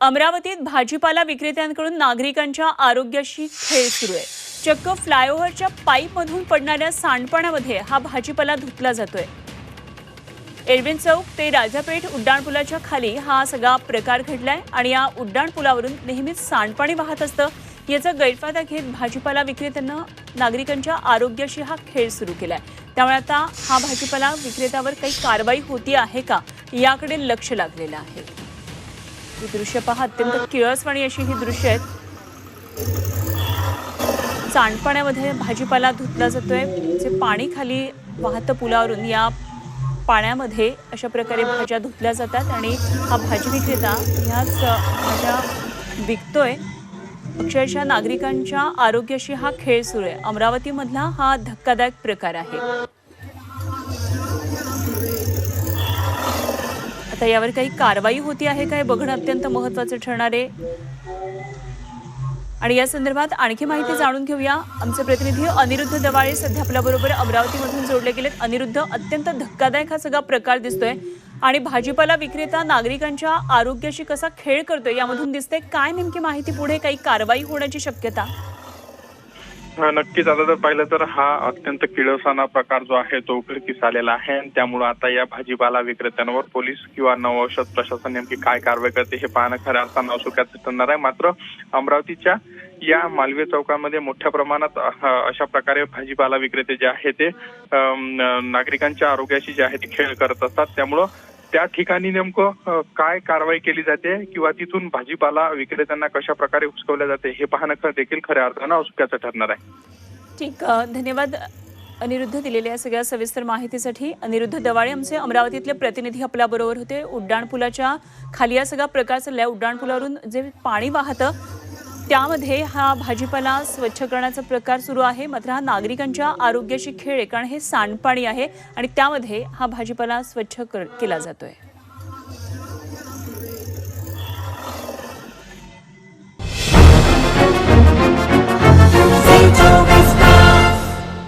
अमरावतीत भाजीपाला विक्रेत्यांकडून नागरिकांच्या आरोग्याशी खेळ सुरू आहे. चक्क फ्लायओव्हरच्या पाईपमधून पडणाऱ्या सांडपाण्यामध्ये हा भाजीपाला धुतला जातोय. एरविन चौक ते राजापेठ उड्डाणपुलाच्या खाली हा सगळा प्रकार घडलाय आणि या उड्डाणपुलावरून नेहमीच सांडपाणी वाहत असतं याचा गैरफायदा घेत भाजीपाला विक्रेत्यांना नागरिकांच्या आरोग्याशी हा खेळ सुरू केलाय. त्यामुळे आता हा भाजीपाला विक्रेत्यावर काही कारवाई होती आहे का याकडे लक्ष लागलेलं आहे. ही दृश्य पहा अत्यंत किळसवाणी अशी ही दृश्य आहेत. सांडपाण्यामध्ये भाजीपाला धुतला जातोय. जे पाणी खाली वाहतं पुलावरून या पाण्यामध्ये अशा प्रकारे भाज्या धुतल्या जातात आणि हा भाजी विक्रेता ह्याच भाज्या विकतोय. अक्षरशः नागरिकांच्या आरोग्याशी हा खेळ सुरू आहे. अमरावतीमधला हा धक्कादायक प्रकार आहे. आता यावर काही कारवाई होती आहे का हे बघणं अत्यंत महत्वाचं ठरणार आहे. आणि या संदर्भात आणखी माहिती जाणून घेऊया. आमचे प्रतिनिधी अनिरुद्ध दवाळे सध्या आपल्याबरोबर अमरावतीमधून जोडले गेलेत. अनिरुद्ध अत्यंत धक्कादायक हा सगळा प्रकार दिसतोय. आणि भाजीपाला विक्रेता नागरिकांच्या आरोग्याशी कसा खेळ करतोय यामधून दिसते काय नेमकी माहिती पुढे? काही कारवाई होण्याची शक्यता? नक्कीच. आता जर पाहिलं तर हा अत्यंत किळसाना प्रकार जो आहे तो उघडकीस आलेला आहे. आणि त्यामुळे आता या भाजीपाला विक्रेत्यांवर पोलीस किंवा नवऔषध प्रशासन नेमकी काय कारवाई करते हे पाहणं खऱ्या अर्थानं औत्सुक्याचं ठरणार आहे. मात्र अमरावतीच्या या मालवे चौकामध्ये मोठ्या प्रमाणात अशा प्रकारे भाजीपाला विक्रेते जे आहे ते नागरिकांच्या आरोग्याशी जे आहे ते खेळ करत असतात. त्यामुळं त्या ठिकाणी नेमकं काय कारवाई केली जाते किंवा तिथून भाजीपाला विक्रेत्यांना कशा प्रकारे हुसकवल्या जाते हे पाहणं देखील खऱ्या अर्थानं औत्सुक्याचं ठरणार आहे. ठीक धन्यवाद अनिरुद्ध दिलेल्या सगळ्या सविस्तर माहितीसाठी. अनिरुद्ध दवाळे आमचे अमरावतीतले प्रतिनिधी आपल्याबरोबर होते. उड्डाणपुलाच्या खाली या सगळा प्रकार चालल्या उड्डाणपुलावरून जे पाणी वाहतं त्यामध्ये हा भाजीपाला स्वच्छ करण्याचा प्रकार सुरू आहे. मात्र हा नागरिकांच्या आरोग्याशी खेळ आहे कारण हे सांडपाणी आहे आणि त्यामध्ये हा भाजीपाला स्वच्छ कर- केला जातोय.